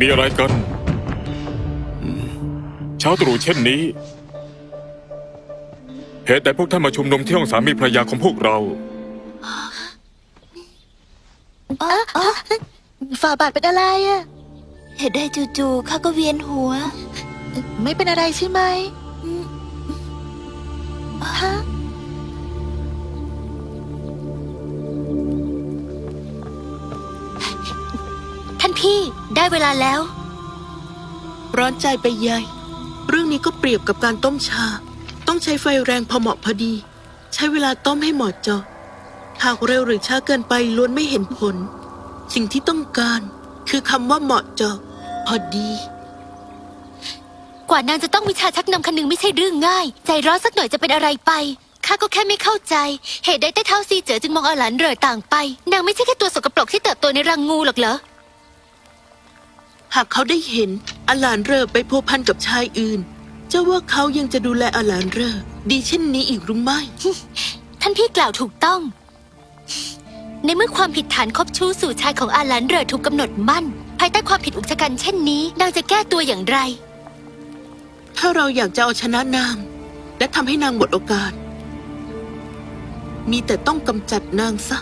มีอะไรกันเช้าตรู่เช่นนี้ เหตุใดพวกท่านมาชุมนุมที่ห้องสามีภรรยาของพวกเราฝ่าบาทเป็นอะไรอะเหตุใดจู่ๆข้าก็เวียนหัว ไม่เป็นอะไรใช่ไหมฮะ พี่ได้เวลาแล้ว ร้อนใจไปใหญ่ เรื่องนี้ก็เปรียบกับการต้มชา ต้องใช้ไฟแรงพอเหมาะพอดี ใช้เวลาต้มให้เหมาะเจาะหากเร็วหรือช้าเกินไปล้วนไม่เห็นผล สิ่งที่ต้องการคือคำว่าเหมาะเจาะพอดี กว่านางจะต้องวิชาชักนำคันหนึงไม่ใช่เรื่องง่าย ใจร้อนสักหน่อยจะเป็นอะไรไปข้าก็แค่ไม่เข้าใจ เหตุใดใต้เท้าซีเจ๋อจึงมองอาหลานเหร่อต่างไป นางไม่ใช่แค่ตัวสกปรกที่เติบโตในรังงูหรอกเหรอ หากเขาได้เห็นอาหลานเรอไปพัวพันกับชายอื่น เจ้าว่าเขายังจะดูแลอาหลานเรอดีเช่นนี้อีกหรือไม่ ท่านพี่กล่าวถูกต้อง ในเมื่อความผิดฐานคบชู้สู่ชายของอาหลานเหร่อถูกกำหนดมั่น ภายใต้ความผิดอุกชะกันเช่นนี้นางจะแก้ตัวอย่างไร ถ้าเราอยากจะเอาชนะนาง และทำให้นางหมดโอกาส มีแต่ต้องกำจัดนางซะ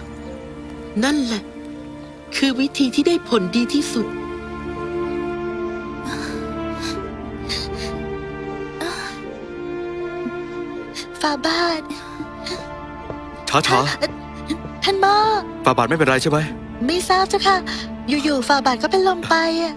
นั่นแหละ คือวิธีที่ได้ผลดีที่สุด ฝ่าบาทช้าช้าท่านหม่อฝ่าบาทไม่เป็นไรใช่ไหม ไม่ทราบเจ้าค่ะ อยู่ๆฝ่าบาทก็เป็นลมไปอะ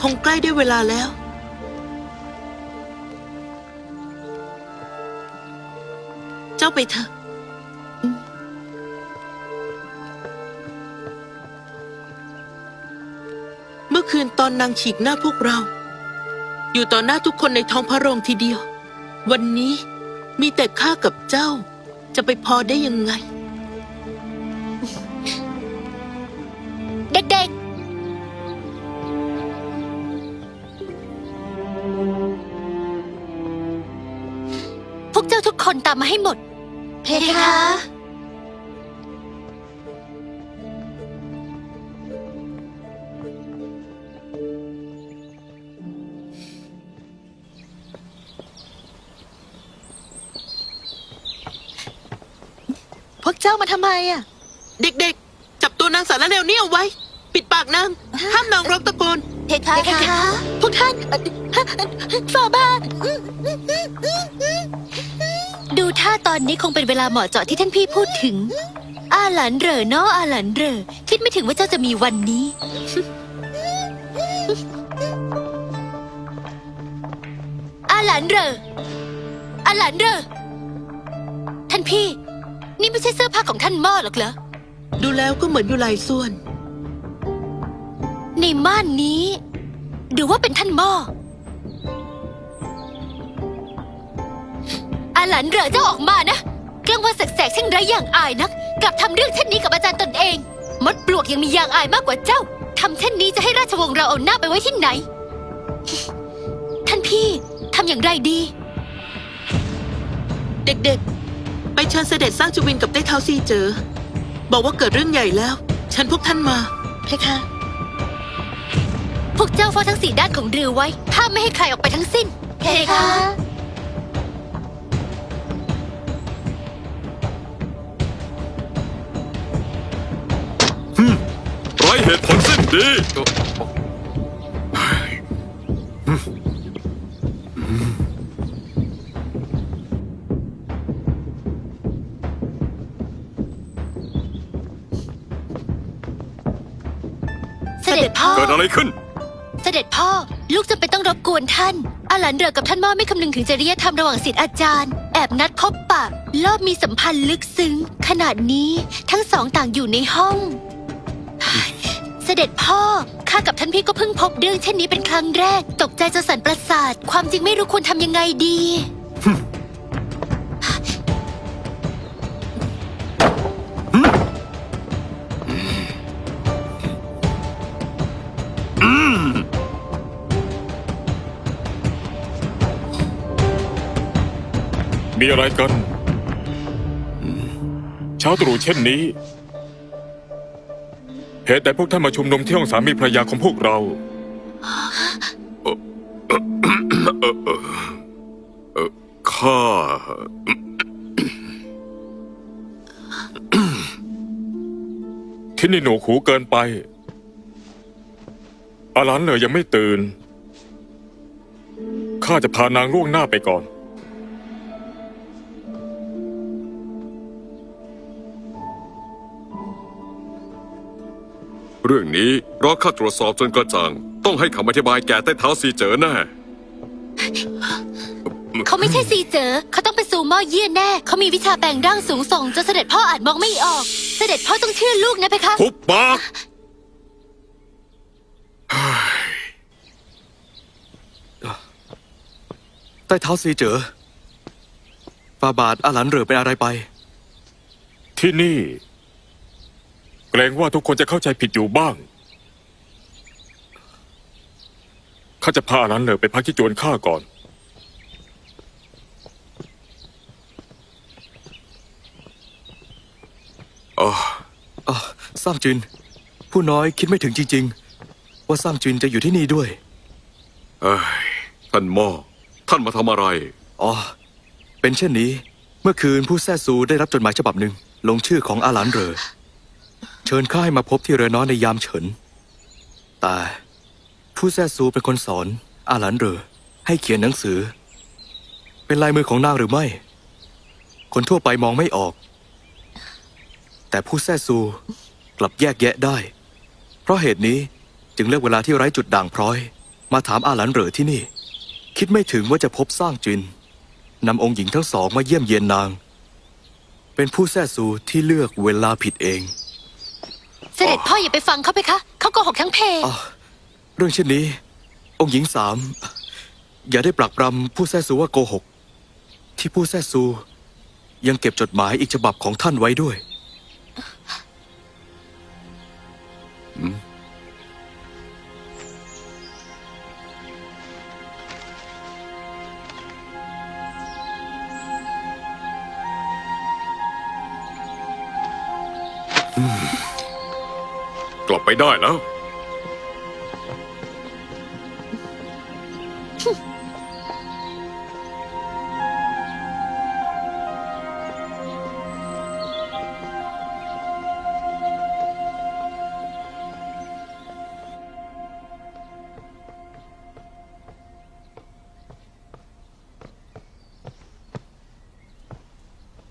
คงใกล้ได้เวลาแล้วาไปเถอะ เมื่อคืนตอนนางฉีกหน้าพวกเรา อยู่ต่อหน้าทุกคนในท้องพระโรงทีเดียว วันนี้มีแต่ข้ากับเจ้า จะไปพอได้ยังไง เด็กๆ พวกเจ้าทุกคนตามมาให้หมด เพคะ พวกเจ้ามาทำไมอะเด็กๆ จับตัวนางสารเลวนี่เอาไว้ ปิดปากนาง ห้ามนางร้องตะโกน เพคะ เพคะ พวกท่านเอ่อฝ่าบาทดู ท่าตอนนี้คงเป็นเวลาเหมาะเจาะที่ท่านพี่พูดถึง อาหลันเหร่อเนาะอาหลันเหร่อคิดไม่ถึงว่าเจ้าจะมีวันนี้ อาหลันเหร่ออาหลันเหร่อท่านพี่ นี่ไม่ใช่เสื้อผ้าของท่านหม่อหรอกเหรอดูแล้วก็เหมือนอยู่หลายส่วน ในม่านนี้ หรือว่าเป็นท่านหม่อ อาหลันเหร่อเจ้าออกมานะกลางวันแสกๆเช่นไรอย่างอายนักกลับทำเรื่องเช่นนี้กับอาจารย์ตนเอง มดปลวกยังมียางอายมากกว่าเจ้าทำเช่นนี้จะให้ราชวงศ์เราเอาหน้าไปไว้ที่ไหน ท่านพี่ทำอย่างไรดี เด็กๆ ไปเชิญเสด็จสร้างจุวินกับเต้เท้าซีเจอ บอกว่าเกิดเรื่องใหญ่แล้ว ฉันพวกท่านมาเพคะพวกเจ้าเฝ้าทั้งสี่ด้านของเรือไว้ห้ามไม่ให้ใครออกไปทั้งสิ้นเพคะ เหตุผลสิ้นดีเสด็จพ่อ เกิดอะไรขึ้น เสด็จพ่อ ลูกจำเป็นต้องรบกวนท่าน อาหลันเหร่อกับท่านม่อไม่คำนึงถึงจริยธรรมระหว่างศิษย์อาจารย์ แอบนัดพบปะ รอบมีสัมพันธ์ลึกซึ้ง ขนาดนี้ทั้งสองต่างอยู่ในห้อง เสด็จพ่อ ข้ากับท่านพี่ก็เพิ่งพบเรื่องเช่นนี้เป็นครั้งแรก ตกใจจนสั่นประสาท ความจริงไม่รู้ควรทำยังไงดี มีอะไรกัน เช้าตรู่เช่นนี้ เหตุใดพวกท่านมาชุมนุมที่ห้องสามีภรรยาของพวกเรา ข้า ที่นี่หนูหูเกินไป อาลานเลยยังไม่ตื่น ข้าจะพานางล่วงหน้าไปก่อน เรื่องนี้รอข้าตรวจสอบจนกระจ่าง ต้องให้คำอธิบายแก่ใต้เท้าซีเจอแน่เขาไม่ใช่ซีเจอ เขาต้องเป็นซูโม่เยี่ยนแน่ เขามีวิชาแปลงร่างสูงส่งจนเสด็จพ่ออาจมองไม่ออก เสด็จพ่อต้องเชื่อลูกนะเพคะทุบปากใต้เท้าซีเจอฟาบาทอาหลันเหรอเป็นอะไรไป ที่นี่เก รงว่าทุกคนจะเข้าใจผิดอยู่บ้าง ข้าจะพาอาหลานเหลอไปพักที่จวนข้าก่อน อ๋ออะซ้ำจิน ผู้น้อยคิดไม่ถึงจริง ๆ ว่าซ้ำจินจะอยู่ที่นี่ด้วย เอ้ยท่านหม่อท่านมาทำอะไร อ๋อ เป็นเช่นนี้ เมื่อคืนผู้แซ่ซูได้รับจดหมายฉบับหนึ่งลงชื่อของอาหลันเหรอ เชิญข้าให้มาพบที่เรือน้อยในยามเฉิน แต่ผู้แซ่ซูเป็นคนสอน อาหลันเรอให้เขียนหนังสือ เป็นลายมือของนางหรือไม่ คนทั่วไปมองไม่ออก แต่ผู้แซ่ซูกลับแยกแยะได้ เพราะเหตุนี้จึงเลือกเวลาที่ไร้จุดด่างพร้อย มาถามอาหลันเรอที่นี่ คิดไม่ถึงว่าจะพบสร้างจินนำองค์หญิงทั้งสองมาเยี่ยมเยียนนาง เป็นผู้แท้ซูที่เลือกเวลาผิดเอง เสด็จพ่ออย่าไปฟังเขาเพคะ เขาโกหกทั้งเพอะเรื่องเช่นนี้ องค์หญิงสาม อย่าได้ปรักปรำผู้แท้ซูว่าโกหก ที่ผู้แท้ซู ยังเก็บจดหมายอีกฉบับของท่านไว้ด้วยกลับ ไปได้แล้ว